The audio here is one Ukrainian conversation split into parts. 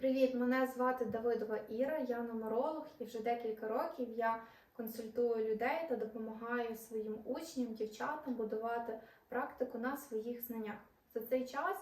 Привіт, мене звати Давидова Іра, я нумеролог і вже декілька років я консультую людей та допомагаю своїм учням, дівчатам будувати практику на своїх знаннях. За цей час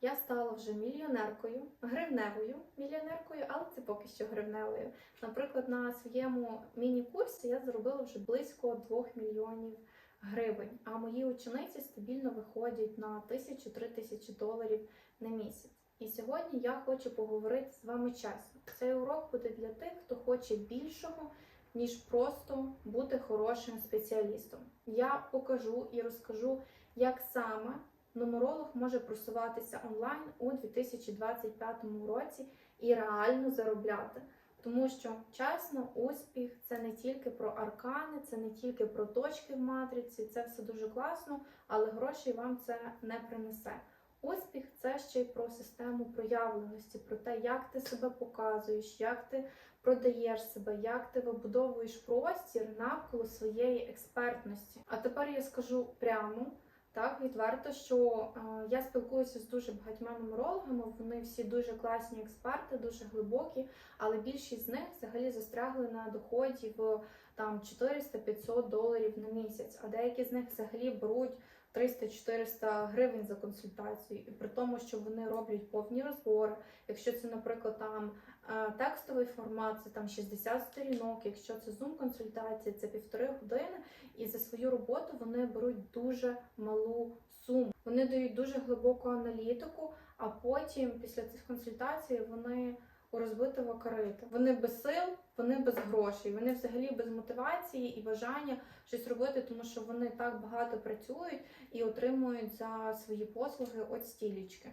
я стала вже мільйонеркою, гривневою мільйонеркою, але це поки що гривневою. Наприклад, на своєму міні-курсі я заробила вже близько 2 мільйонів гривень, а мої учениці стабільно виходять на тисячу-три тисячі доларів на місяць. І сьогодні я хочу поговорити з вами чесно. Цей урок буде для тих, хто хоче більшого, ніж просто бути хорошим спеціалістом. Я покажу і розкажу, як саме нумеролог може просуватися онлайн у 2025 році і реально заробляти. Тому що чесно, успіх це не тільки про аркани, це не тільки про точки в матриці, це все дуже класно, але грошей вам це не принесе. Успіх це ще й про систему проявленості, про те, як ти себе показуєш, як ти продаєш себе, як ти вибудовуєш простір навколо своєї експертності. А тепер я скажу прямо. Так, відверто, що е, я спілкуюся з дуже багатьма нумерологами, вони всі дуже класні експерти, дуже глибокі, але більшість з них взагалі застрягли на доході в там 400-500 доларів на місяць, а деякі з них взагалі беруть 300-400 гривень за консультацію, і при тому, що вони роблять повні розбори. Якщо це, наприклад, там е, текстовий формат, це там 60 сторінок, якщо це зум-консультація, це півтори години. І за свою роботу вони беруть дуже малу суму. Вони дають дуже глибоку аналітику, а потім, після цих консультацій, вони у розбитого корита. Вони без сил, вони без грошей, вони взагалі без мотивації і бажання щось робити, тому що вони так багато працюють і отримують за свої послуги от стілічки.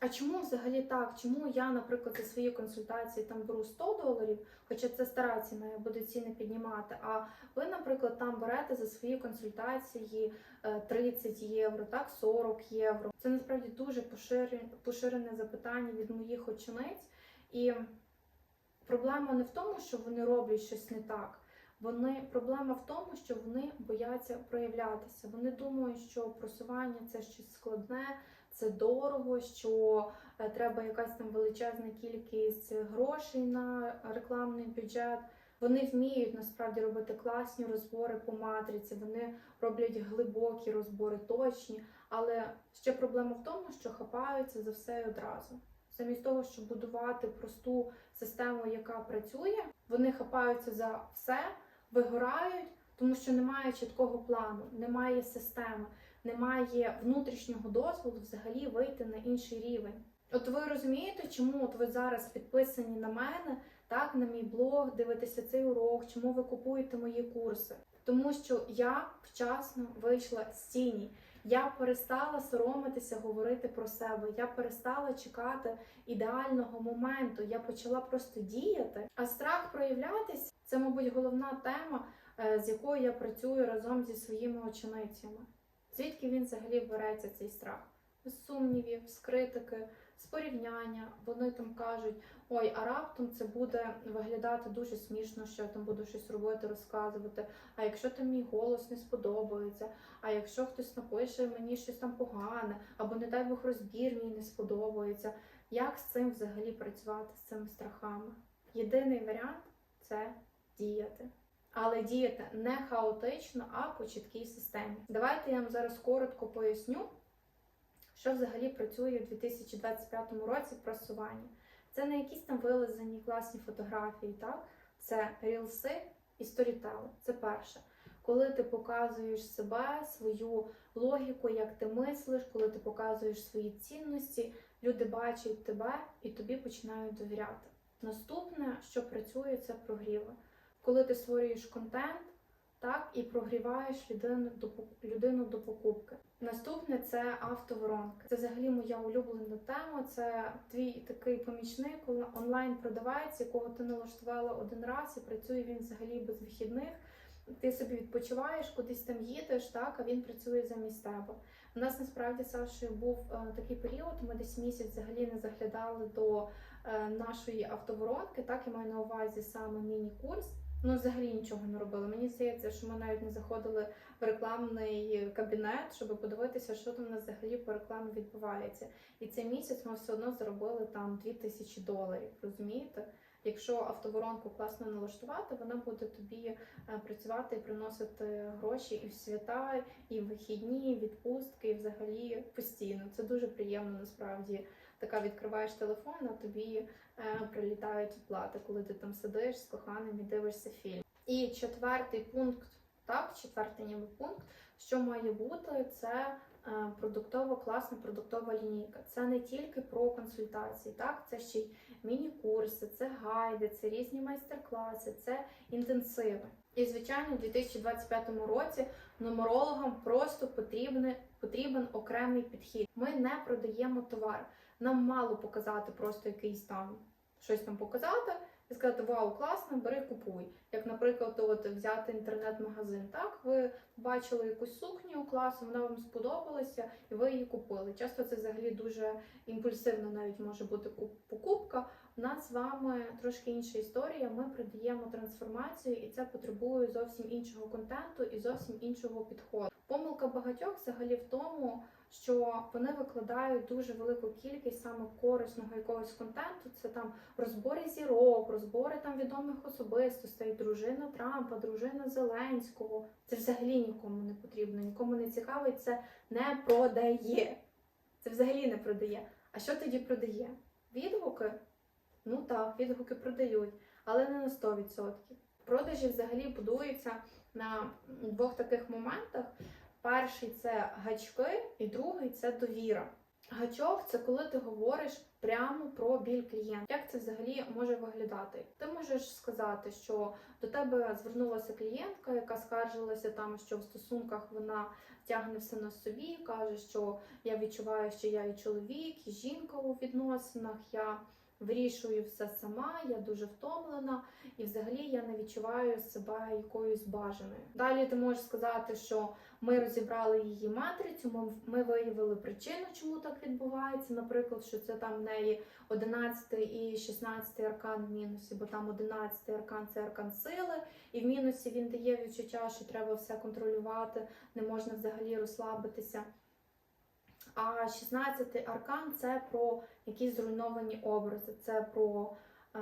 А чому взагалі так? Чому я, наприклад, за свої консультації там беру 100 доларів, хоча це стара ціна, я буду ціни піднімати. А ви, наприклад, там берете за свої консультації е, 30 євро, так 40 євро. Це насправді дуже поширене запитання від моїх учениць. І проблема не в тому, що вони роблять щось не так. Вони проблема в тому, що вони бояться проявлятися. Вони думають, що просування це щось складне, це дорого, що е, треба якась там величезна кількість грошей на рекламний бюджет. Вони вміють насправді робити класні розбори по матриці, вони роблять глибокі розбори, точні. Але ще проблема в тому, що хапаються за все одразу. Замість того, щоб будувати просту систему, яка працює, вони хапаються за все, вигорають, тому що немає чіткого плану, немає системи, немає внутрішнього дозволу взагалі вийти на інший рівень. От ви розумієте, чому от ви зараз підписані на мене, так, на мій блог, дивитеся цей урок, чому ви купуєте мої курси? Тому що я вчасно вийшла з тіні. Я перестала соромитися говорити про себе. Я перестала чекати ідеального моменту. Я почала просто діяти. А страх проявлятись це, мабуть, головна тема, е, з якою я працюю разом зі своїми ученицями. Звідки він взагалі береться цей страх? З сумнівів, з критики, з порівняння. Вони там кажуть: ой, а раптом це буде виглядати дуже смішно, що я там буду щось робити, розказувати. А якщо там мій голос не сподобається, а якщо хтось напише мені щось там погане, або не дай Бог розбір мій не сподобається, як з цим взагалі працювати з цими страхами? Єдиний варіант це діяти. Але діяти не хаотично, а по чіткій системі. Давайте я вам зараз коротко поясню, що взагалі працює у 2025 році в просуванні. Це не якісь там вилизані класні фотографії, так? Це рілси і сторітели. Це перше. Коли ти показуєш себе, свою логіку, як ти мислиш, коли ти показуєш свої цінності, люди бачать тебе і тобі починають довіряти. Наступне, що працює, це прогріви. Коли ти створюєш контент, так і прогріваєш людину до людину до покупки. Наступне це автоворонки. Це взагалі моя улюблена тема. Це твій такий помічник, онлайн продавець, якого ти налаштувала один раз, і працює він взагалі без вихідних. Ти собі відпочиваєш, кудись там їдеш, так а він працює замість тебе. У нас насправді Сашою був е, такий період. Ми десь місяць взагалі не заглядали до е, нашої автоворонки. Так я маю на увазі саме міні-курс. Ну, взагалі нічого не робили. Мені здається, що ми навіть не заходили в рекламний кабінет, щоб подивитися, що там у взагалі по рекламі відбувається. І цей місяць ми все одно заробили там 2000 доларів. Розумієте? Якщо автоворонку класно налаштувати, вона буде тобі е, працювати і приносити гроші і в свята, і в вихідні, і відпустки, і взагалі постійно. Це дуже приємно насправді. Така відкриваєш телефон, а тобі е, прилітають оплати, коли ти там сидиш з коханим і дивишся фільм. І четвертий пункт, так, четвертий ніби пункт, що має бути, це е, продуктова, класна продуктова лінійка. Це не тільки про консультації, так, це ще й міні-курси, це гайди, це різні майстер-класи, це інтенсиви. І, звичайно, у 2025 році нумерологам просто потрібен, потрібен окремий підхід. Ми не продаємо товар. Нам мало показати просто якийсь там щось там показати і сказати Вау, класно, бери, купуй. Як, наприклад, от взяти інтернет-магазин. Так, ви бачили якусь сукню класу, вона вам сподобалася, і ви її купили. Часто це взагалі дуже імпульсивно навіть може бути покупка. У нас з вами трошки інша історія. Ми продаємо трансформацію, і це потребує зовсім іншого контенту і зовсім іншого підходу. Помилка багатьох взагалі в тому, що вони викладають дуже велику кількість саме корисного якогось контенту. Це там розбори зірок, розбори там відомих особистостей, дружина Трампа, дружина Зеленського. Це взагалі нікому не потрібно, нікому не цікавить, це не продає. Це взагалі не продає. А що тоді продає? Відгуки? Ну так, відгуки продають, але не на 100%. Продажі взагалі будуються на двох таких моментах. Перший це гачки, і другий це довіра. Гачок це коли ти говориш прямо про біль клієнта. Як це взагалі може виглядати? Ти можеш сказати, що до тебе звернулася клієнтка, яка скаржилася там, що в стосунках вона тягне все на собі, каже, що я відчуваю, що я і чоловік, і жінка у відносинах. Я вирішую все сама, я дуже втомлена, і взагалі я не відчуваю себе якоюсь бажаною. Далі ти можеш сказати, що ми розібрали її матрицю, ми, ми виявили причину, чому так відбувається. Наприклад, що це там в неї 11 і 16 аркан в мінусі, бо там 11 аркан це аркан сили, і в мінусі він дає відчуття, що треба все контролювати, не можна взагалі розслабитися. А 16 аркан це про якісь зруйновані образи, це про, е,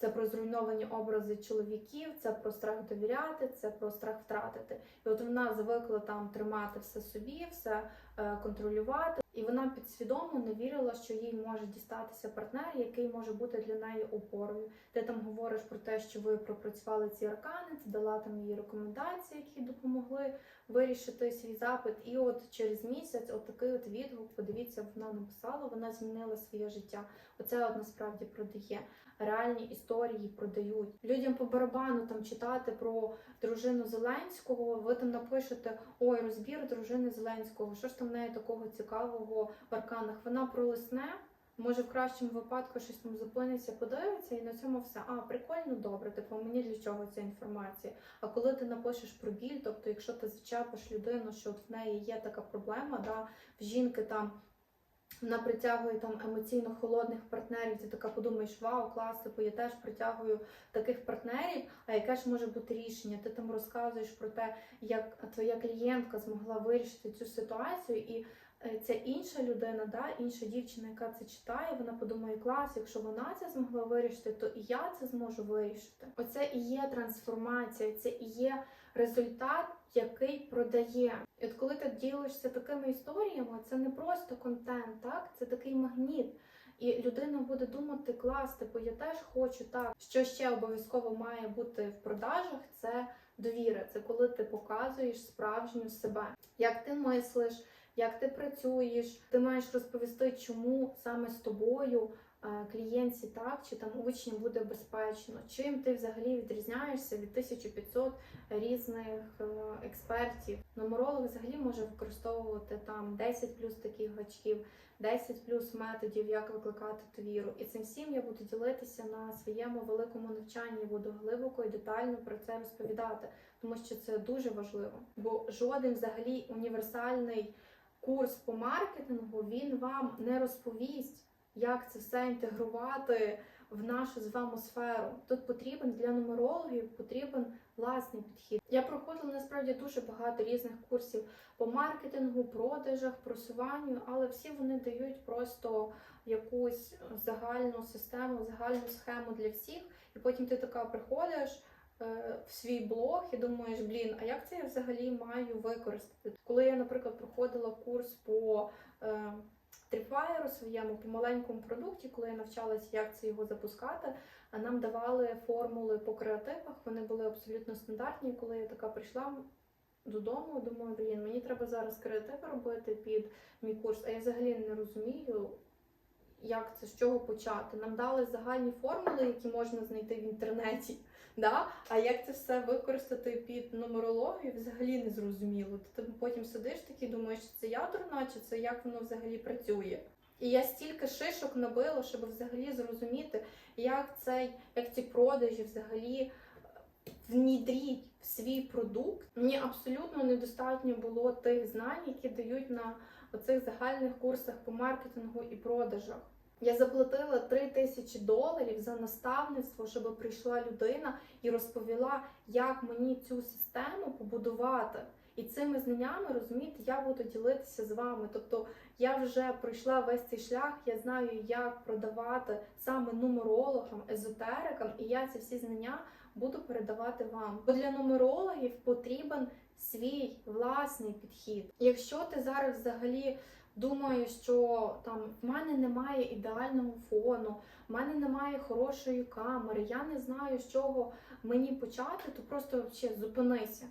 це про зруйновані образи чоловіків, це про страх довіряти, це про страх втратити. І от вона звикла там тримати все собі, все е, контролювати, і вона підсвідомо не вірила, що їй може дістатися партнер, який може бути для неї опорою. Ти там говориш про те, що ви пропрацювали ці аркани, ти дала там їй рекомендації, які допомогли вирішити свій запит. І от через місяць, от такий от відгук, подивіться, вона написала, вона змінила своє життя. Оце от насправді продає. Реальні історії продають. Людям по барабану там читати про дружину Зеленського. Ви там напишете ой, розбір дружини Зеленського. Що ж там в неї такого цікавого в арканах? Вона пролисне. Може, в кращому випадку щось там зупиниться, подивиться, і на цьому все. А, прикольно, добре, типу, мені для чого ця інформація? А коли ти напишеш про біль, тобто, якщо ти зачепиш людину, що в неї є така проблема, да, в жінки там вона притягує там емоційно холодних партнерів, ти така подумаєш, вау, клас, типу, я теж притягую таких партнерів. А яке ж може бути рішення? Ти там розказуєш про те, як твоя клієнтка змогла вирішити цю ситуацію, і е, ця інша людина, да, інша дівчина, яка це читає, вона подумає, клас, якщо вона це змогла вирішити, то і я це зможу вирішити. Оце і є трансформація, це і є результат, який продає. І от коли ти ділишся такими історіями, це не просто контент, так це такий магніт. І людина буде думати, клас, типу, я теж хочу так. Що ще обов'язково має бути в продажах, це довіра. Це коли ти показуєш справжню себе, як ти мислиш, як ти працюєш. Ти маєш розповісти, чому саме з тобою клієнтці так чи там учням буде безпечно. Чим ти взагалі відрізняєшся від 1500 різних е, експертів. Нумеролог взагалі може використовувати там 10 плюс таких гачків, 10 плюс методів, як викликати довіру. І цим всім я буду ділитися на своєму великому навчанні. Буду глибоко і детально про це розповідати, тому що це дуже важливо. Бо жоден взагалі універсальний курс по маркетингу він вам не розповість. Як це все інтегрувати в нашу з вами сферу. Тут потрібен для нумерологів потрібен власний підхід. Я проходила насправді дуже багато різних курсів по маркетингу, продажах, просуванню, але всі вони дають просто якусь загальну систему, загальну схему для всіх. І потім ти така приходиш е, в свій блог і думаєш, блін, а як це я взагалі маю використати? Коли я, наприклад, проходила курс по е, Tripwire своєму помаленькому продукті, коли я навчалася, як це його запускати, а нам давали формули по креативах. Вони були абсолютно стандартні. Коли я така прийшла додому, думаю, блін, мені треба зараз креативи робити під мій курс, а я взагалі не розумію. Як це з чого почати? Нам дали загальні формули, які можна знайти в інтернеті. Да? А як це все використати під нумерологію, взагалі не зрозуміло. Ти потім сидиш такий, думаєш, чи це я чи це як воно взагалі працює. І я стільки шишок набила, щоб взагалі зрозуміти, як цей, як ці продажі взагалі внідріть в свій продукт. Мені абсолютно недостатньо було тих знань, які дають на оцих загальних курсах по маркетингу і продажах. Я заплатила 3 тисячі доларів за наставництво, щоб прийшла людина і розповіла, як мені цю систему побудувати. І цими знаннями, розумієте, я буду ділитися з вами. Тобто я вже пройшла весь цей шлях, я знаю, як продавати саме нумерологам, езотерикам, і я ці всі знання буду передавати вам. Бо для нумерологів потрібен свій власний підхід. Якщо ти зараз взагалі думаєш, що там в мене немає ідеального фону, в мене немає хорошої камери, я не знаю, з чого мені почати, то просто ще зупинися.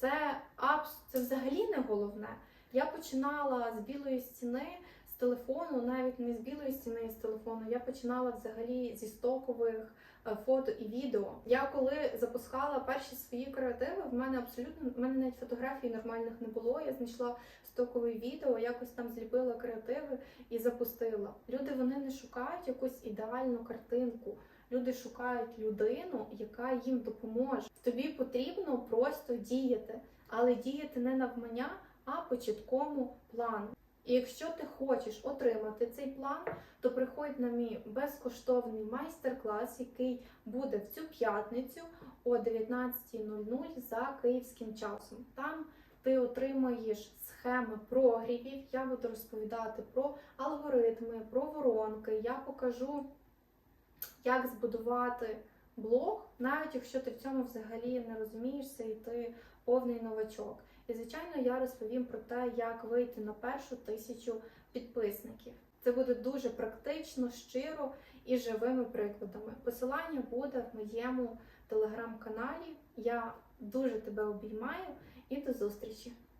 Це абс... це взагалі не головне. Я починала з білої стіни, з телефону, навіть не з білої стіни, з телефону. Я починала взагалі зі стокових е, фото і відео. Я коли запускала перші свої креативи, в мене абсолютно в мене навіть фотографій нормальних не було. Я знайшла стокове відео, якось там зліпила креативи і запустила. Люди вони не шукають якусь ідеальну картинку. Люди шукають людину, яка їм допоможе. Тобі потрібно просто діяти, але діяти не навмання, а по чіткому плану. І якщо ти хочеш отримати цей план, то приходь на мій безкоштовний майстер-клас, який буде в цю п'ятницю о 19.00 за київським часом. Там ти отримаєш схеми прогрівів. Я буду розповідати про алгоритми, про воронки. Я покажу, як збудувати блог, навіть якщо ти в цьому взагалі не розумієшся і ти повний новачок. І, звичайно, я розповім про те, як вийти на першу тисячу підписників. Це буде дуже практично, щиро і живими прикладами. Посилання буде в моєму телеграм-каналі. Я дуже тебе обіймаю і до зустрічі!